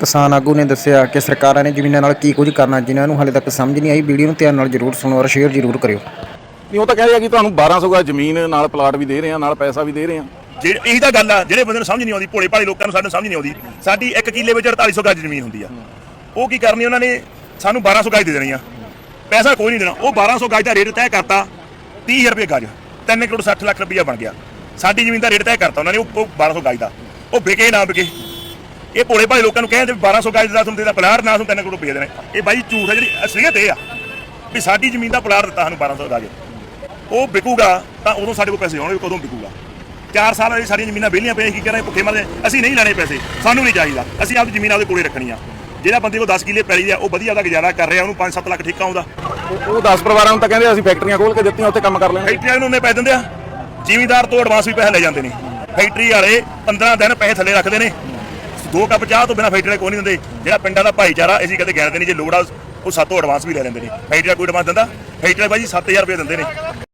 ਕਿਸਾਨ ਆਗੂ ਨੇ ਦੱਸਿਆ ਕਿ ਸਰਕਾਰਾਂ ਨੇ ਜ਼ਮੀਨਾਂ ਨਾਲ ਕੀ ਕੁਝ ਕਰਨਾ ਜਿਨ੍ਹਾਂ ਨੂੰ ਹਾਲੇ ਤੱਕ ਸਮਝ ਨਹੀਂ ਆਈ ਵੀਡੀਓ ਨੂੰ ਧਿਆਨ ਨਾਲ ਜ਼ਰੂਰ ਸੁਣੋ ਔਰ ਸ਼ੇਅਰ ਜ਼ਰੂਰ ਕਰਿਓ। ਨਹੀਂ ਉਹ ਤਾਂ ਕਹਿੰਦੇ ਆ ਕਿ ਤੁਹਾਨੂੰ 1200 ਗਾ ਜ਼ਮੀਨ ਨਾਲ ਪਲਾਟ ਵੀ ਦੇ ਰਹੇ ਆ ਨਾਲ ਪੈਸਾ ਵੀ ਦੇ ਰਹੇ ਆ ਜੇ ਇਹੀ ਤਾਂ ਗੱਲ ਆ ਜਿਹੜੇ ਬੰਦੇ ਨੂੰ ਸਮਝ ਨਹੀਂ ਆਉਂਦੀ ਭੋਲੇ ਭਾਲੇ ਲੋਕਾਂ ਨੂੰ ਸਾਨੂੰ ਸਮਝ ਨਹੀਂ ਆਉਂਦੀ ਸਾਡੀ 1 ਕਿੱਲੇ ਵਿੱਚ 4800 ਗਜ ਜ਼ਮੀਨ ਹੁੰਦੀ ਆ। ਉਹ ਕੀ ਕਰਨੀ ਉਹਨਾਂ ਨੇ? ਸਾਨੂੰ 1200 ਗਜ ਦੇ ਦੇਣੀ ਆ ਪੈਸਾ ਕੋਈ ਨਹੀਂ ਦੇਣਾ। ਉਹ 1200 ਗਜ ਦਾ ਰੇਟ ਤੈਅ ਕਰਤਾ 30000 ਰੁਪਏ ਗਜ 3 ਕਰੋੜ 60 ਲੱਖ ਰੁਪਇਆ ਬਣ ਗਿਆ। ਸਾਡੀ ਜ਼ਮੀਨ ਦਾ ਰੇਟ ਤੈਅ ਕਰਤਾ ਉਹਨਾਂ ਨੇ ਉਹ ਉਹ 1200 ਗਜ ਦਾ। ਉਹ ਵਿਕੇ ਨਾ ਵਿਕੇ। ਇਹ ਭੋਲੇ ਭਾਲੇ ਲੋਕਾਂ ਨੂੰ ਕਹਿੰਦੇ ਵੀ 1200 ਗਜ ਦਾ ਤੁਹਾਨੂੰ ਦੇਦਾ ਪਲਾਟ ਨਾ ਤੁਹਾਨੂੰ 3 ਕਰੋੜ ਰੁਪਏ ਦੇਣੇ। ਇਹ ਬਾਈ ਝੂਠ ਹੈ ਜਿਹੜੀ ਅਸਲੀਅਤ ਇਹ ਆ ਵੀ ਸਾਡੀ ਜ਼ਮੀਨ ਦਾ ਪਲਾਟ ਦਿੱਤਾ ਸਾਨੂੰ 1200 ਗਜ। ਉਹ ਵਿਕੂਗਾ ਤਾਂ ਉਦੋਂ ਸਾਡੇ ਕੋਲ ਪੈਸੇ ਆਉਣਗੇ ਕਦੋਂ ਵਿਕੂਗਾ? 4 ਸਾਲ ਵਾਲੀ ਸਾਰੀਆਂ ਜ਼ਮੀਨਾਂ ਵਿਹਲੀਆਂ ਪਈਆਂ ਕੀ ਕਰਾਂ ਭੁੱਖੇ ਮਰਦੇ ਅਸੀਂ ਨਹੀਂ ਲੈਣੇ ਪੈਸੇ ਸਾਨੂੰ ਨਹੀਂ ਚਾਹੀਦਾ। ਅਸੀਂ ਆਪਦੀ ਜ਼ਮੀਨ ਆਪਦੇ ਕੋਲੇ ਰੱਖਣੀ ਆ। ਜਿਹੜਾ ਬੰਦੇ ਕੋਲ 10 ਕਿੱਲੇ ਪੈਲੀ ਆ ਉਹ ਵਧੀਆ ਉਹਦਾ ਗੁਜ਼ਾਰਾ ਕਰ ਰਿਹਾ ਉਹਨੂੰ 5-7 ਲੱਖ ਠੇਕਾ ਆਉਂਦਾ। ਉਹ- ਉਹ 10 ਪਰਿਵਾਰਾਂ ਨੂੰ ਤਾਂ ਕਹਿੰਦੇ ਅਸੀਂ ਫੈਕਟਰੀਆਂ ਖੋਲ ਕੇ ਦਿੱਤੀਆਂ ਉੱਥੇ ਕੰਮ ਕਰ ਲੈਣਗੇ। ਫੈਕਟਰੀਆਂ ਨੂੰ ਉਹਨੇ ਪੈ ਦਿੰਦੇ ਆ। ਜ਼ਿਮੀਂਦਾਰ ਤੋਂ ਐਡਵਾਂਸ ਵੀ ਪੈਸੇ ਲੈ ਜਾਂਦੇ ਨੇ। ਫੈਕਟਰੀ ਵਾਲੇ 15 ਦਿਨ ਪੈਸੇ ਥੱਲੇ ਰੱਖਦੇ ਨੇ। ਦੋ ਕੱਪ ਚਾਹ ਤੋਂ ਬਿਨਾ ਫੈਕਟਰੀ ਵਾਲੇ ਕੋਈ ਨਹੀਂ ਦਿੰਦੇ। ਜਿਹੜਾ ਪਿੰਡਾਂ ਦਾ ਭਾਈਚਾਰਾ ਅਸੀਂ ਕਦੇ ਗਿਣਦੇ ਨਹੀਂ, ਜੇ ਲੋੜ ਆ, ਉਹ ਸਾਤੋਂ ਐਡਵਾਂਸ ਵੀ ਲੈ ਲੈਂਦੇ ਨੇ। ਫੈਕਟਰੀ ਵਾਲਾ ਕੋਈ ਐਡਵਾਂਸ ਦਿੰਦਾ? ਫੈਕਟਰੀ ਵਾਲੇ 7000 ਰੁਪਏ ਦਿੰਦੇ ਨੇ।